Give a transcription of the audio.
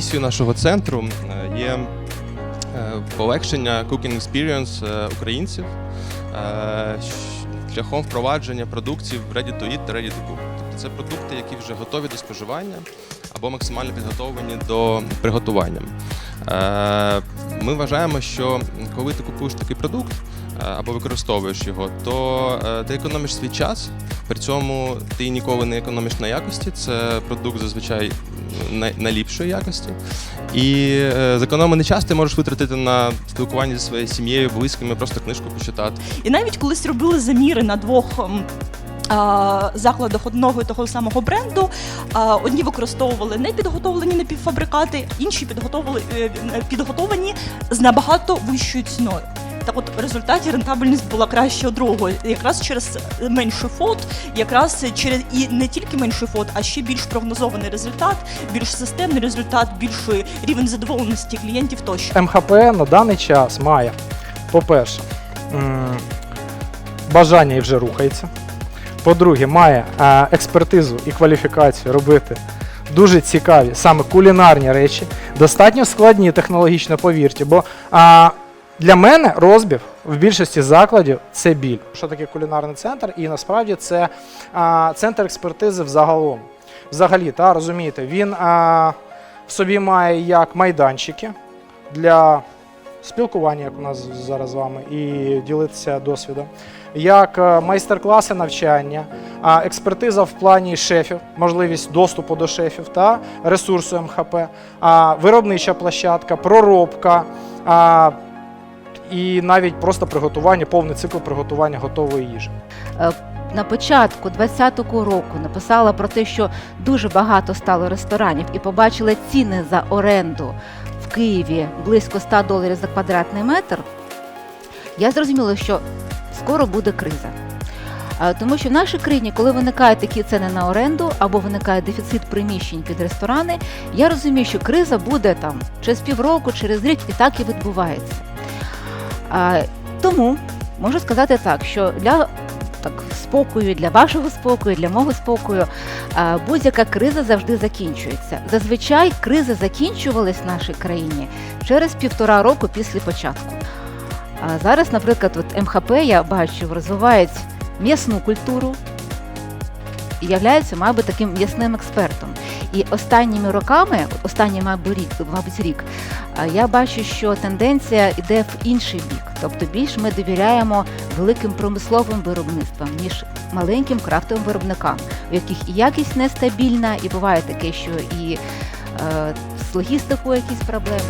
місією нашого центру е, є е, полегшення cooking experience е, українців шляхом впровадження продуктів ready to eat та ready to cook. Тобто це продукти, які вже готові до споживання або максимально підготовлені до приготування. Ми вважаємо, що коли ти купуєш такий продукт або використовуєш його, то е, ти економиш свій час. При цьому ти ніколи не економиш на якості. Це продукт зазвичай найліпшої якості. І е, зекономлений час ти можеш витратити на спілкування зі своєю сім'єю, близькими, просто книжку почитати. І навіть колись робили заміри на двох. Закладах одного і того самого бренду одні використовували непідготовлені напівфабрикати, інші підготовили е, підготовані з набагато вищою ціною. Так от в результаті рентабельність була краще у другого, якраз через менший фот, якраз через і не тільки менший фот, а ще більш прогнозований результат, більш системний результат, більший рівень задоволеності клієнтів тощо. МХП на даний час має, по-перше, бажання і вже рухається. По-друге, має е, експертизу і кваліфікацію робити дуже цікаві, саме кулінарні речі, достатньо складні технологічно, повірте. Бо а, для мене розбів в більшості закладів це біль. Що таке кулінарний центр? І насправді це а, центр експертизи взагалом. Взагалі, та, розумієте, він а, в собі має як майданчики для спілкування, як у нас зараз з вами, і ділитися досвідом, як е, майстер-класи навчання, а, експертиза в плані шефів, можливість доступу до шефів та ресурсу МХП, а, виробнича площадка, проробка. а, І навіть просто приготування, повний цикл приготування готової їжі. на початку 2020 року написала про те, що дуже багато стало ресторанів і побачила ціни за оренду в Києві близько 100 доларів за квадратний метр, я зрозуміла, що скоро буде криза. Тому що в нашій країні, коли виникають такі ціни на оренду або виникає дефіцит приміщень під ресторани, я розумію, що криза буде там через півроку, через рік, і так і відбувається. Тому можу сказати так, що для так, спокою, для вашого спокою, для мого спокою, будь-яка криза завжди закінчується. Зазвичай кризи закінчувались в нашій країні через півтора року після початку. А зараз, наприклад, от МХП я бачу, розвивають м'ясну культуру являється, мабуть, таким м'ясним експертом. І останніми роками, останній, мабуть, рік, мабуть, рік, я бачу, що тенденція йде в інший бік. Тобто більш ми довіряємо великим промисловим виробництвам, ніж маленьким крафтовим виробникам, у яких і якість нестабільна, і буває таке, що і е, з логістикою якісь проблеми.